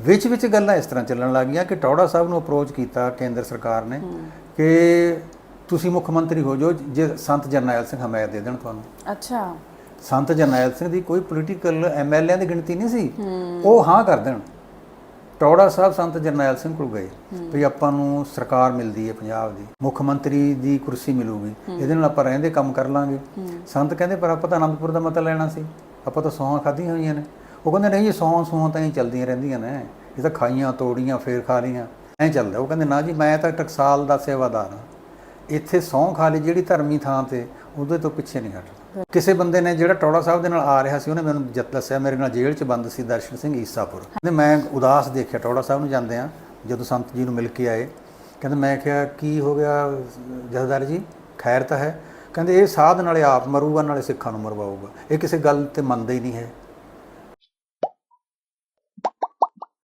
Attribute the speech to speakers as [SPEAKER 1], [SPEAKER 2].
[SPEAKER 1] ਵਿੱਚ ਵਿੱਚ ਗੱਲਾਂ ਇਸ ਤਰ੍ਹਾਂ ਚੱਲਣ ਲੱਗੀਆਂ ਕਿ ਟੌੜਾ ਸਾਹਿਬ ਨੂੰ ਅਪਰੋਚ ਕੀਤਾ ਕੇਂਦਰ ਸਰਕਾਰ ਨੇ ਕਿ ਤੁਸੀਂ ਮੁੱਖ ਮੰਤਰੀ ਹੋ ਜਾਓ ਜੇ ਸੰਤ ਜਰਨੈਲ ਸਿੰਘ ਹਮਾਇਤ ਦੇ ਦੇਣ ਤੁਹਾਨੂੰ।
[SPEAKER 2] ਅੱਛਾ।
[SPEAKER 1] ਸੰਤ ਜਰਨੈਲ ਸਿੰਘ ਦੀ ਕੋਈ ਪੋਲੀਟੀਕਲ ਐਮਐਲਏ ਦੀ ਗਿਣਤੀ ਨਹੀਂ ਸੀ। ਉਹ ਹਾਂ ਕਰ ਦੇਣ। ਟੌੜਾ ਸਾਹਿਬ ਸੰਤ ਜਰਨੈਲ ਸਿੰਘ ਕੋਲ ਗਏ ਵੀ ਆਪਾਂ ਨੂੰ ਸਰਕਾਰ ਮਿਲਦੀ ਹੈ ਪੰਜਾਬ ਦੀ ਮੁੱਖ ਮੰਤਰੀ ਦੀ ਕੁਰਸੀ ਮਿਲੂਗੀ ਇਹਦੇ ਨਾਲ ਆਪਾਂ ਰਹਿੰਦੇ ਕੰਮ ਕਰ ਲਾਂਗੇ। ਸੰਤ ਕਹਿੰਦੇ ਪਰ ਆਪਾਂ ਤਾਂ ਅਨੰਦਪੁਰ ਦਾ ਮਤਾ ਲੈਣਾ ਸੀ। ਆਪਾਂ ਤਾਂ ਸੌਹਾਂ ਖਾਧੀਆਂ ਹੋਈਆਂ ਨੇ। ਉਹ ਕਹਿੰਦੇ ਨਹੀਂ ਇਹ ਸੌਹਾਂ ਸੌਹਾਂ ਤਾਂ ਹੀ ਚੱਲਦੀਆਂ ਰਹਿੰਦੀਆਂ ਨੇ। ਇਹ ਤਾਂ ਖਾਈਆਂ, ਤੋੜੀਆਂ, ਫੇਰ ਖਾ ਲੀਆਂ ਐਂ ਚੱਲਦਾ। ਉਹ ਕਹਿੰਦੇ ਨਾ ਜੀ, ਮੈਂ ਤਾਂ ਟਕਸਾਲ ਦਾ ਸੇਵਾਦਾਰ ਹਾਂ। ਇੱਥੇ ਸਹੁੰ ਖਾ ਲਈ ਜਿਹੜੀ ਧਰਮੀ ਥਾਂ ਤੇ, ਉਹਦੇ ਤੋਂ ਪਿੱਛੇ ਨਹੀਂ ਹਟਦਾ। ਕਿਸੇ ਬੰਦੇ ਨੇ ਜਿਹੜਾ ਟੋੜਾ ਸਾਹਿਬ ਦੇ ਨਾਲ ਆ ਰਿਹਾ ਸੀ, ਉਹਨੇ ਮੈਨੂੰ ਜਦ ਦੱਸਿਆ, ਮੇਰੇ ਨਾਲ ਜੇਲ੍ਹ 'ਚ ਬੰਦ ਸੀ ਦਰਸ਼ਨ ਸਿੰਘ ਈਸਾਪੁਰ। ਕਹਿੰਦੇ ਮੈਂ ਉਦਾਸ ਦੇਖਿਆ ਟੌੜਾ ਸਾਹਿਬ ਨੂੰ ਜਾਂਦੇ ਆ ਜਦੋਂ ਸੰਤ ਜੀ ਨੂੰ ਮਿਲ ਕੇ ਆਏ। ਕਹਿੰਦੇ ਮੈਂ ਕਿਹਾ, ਕੀ ਹੋ ਗਿਆ ਜਥੇਦਾਰ ਜੀ? ਖੈਰ ਤਾਂ ਹੈ। ਕਹਿੰਦੇ ਇਹ ਸਾਧ ਨਾਲੇ ਆਪ ਮਰੂਗਾ, ਨਾਲੇ ਸਿੱਖਾਂ ਨੂੰ ਮਰਵਾਊਗਾ। ਇਹ ਕਿਸੇ ਗੱਲ ਤੇ ਮੰਨਦਾ ਹੀ ਨਹੀਂ ਹੈ।